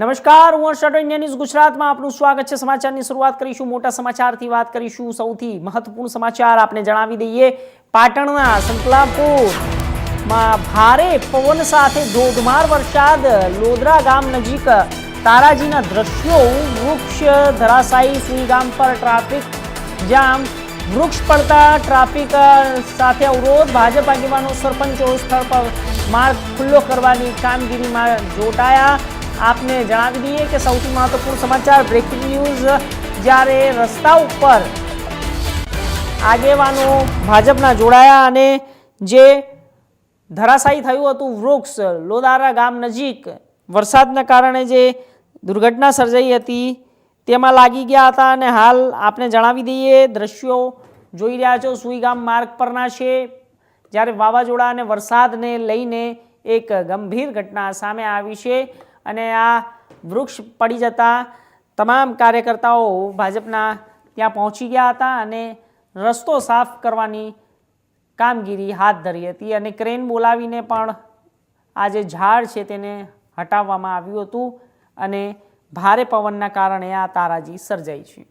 નમસ્કાર, હું હર્ષદ ઇન્ડિયા ગુજરાતમાં આપનું સ્વાગત છે. સમાચારની શરૂઆત કરીશું, મોટા સમાચારથી વાત કરીશું. સૌથી મહત્વપૂર્ણ સમાચાર આપને જણાવી દઈએ. પાટણના સંકલાપુરમાં ભારે પવન સાથે ધોધમાર વરસાદ. લોદરા ગામ નજીક તારાજીના દ્રશ્યો, વૃક્ષ ધરાશાયી સુઈગામ પર ટ્રાફિક જામ. વૃક્ષ પડતા ટ્રાફિક સાથે અવરોધ. ભાજપ આગેવાનો સરપંચો સ્થળ પર માર્ગ ખુલ્લો કરવાની કામગીરીમાં જોટાયા આપને જણાવી દઈએ કે સૌથી મહત્વપૂર્ણ સમાચાર બ્રેકિંગ ન્યૂઝ, જ્યારે રસ્તા ઉપર આગેવાનો ભાજપના જોડાયા અને જે ધરાશાયી થયું હતું વૃક્ષ, લોદારા ગામ નજીક, વરસાદના કારણે જે દુર્ઘટના સર્જાઈ હતી, તેમાં લાગી ગયા હતા અને હાલ આપને જણાવી દઈએ, દ્રશ્યો જોઈ રહ્યા છો. સુઈગામ માર્ગ પરના છે, જ્યારે વાવાઝોડા અને વરસાદને લઈને એક ગંભીર ઘટના સામે આવી છે. અને આ વૃક્ષ પડી જતા તમામ કાર્યકર્તાઓ ભાજપના ત્યાં પહોંચી ગયા હતા અને રસ્તો સાફ કરવાની કામગીરી હાથ ધરી હતી અને ક્રેન બોલાવીને પણ આ જે ઝાડ છે તેને હટાવવામાં આવ્યું હતું અને ભારે પવનના કારણે આ તારાજી સર્જાઈ છે.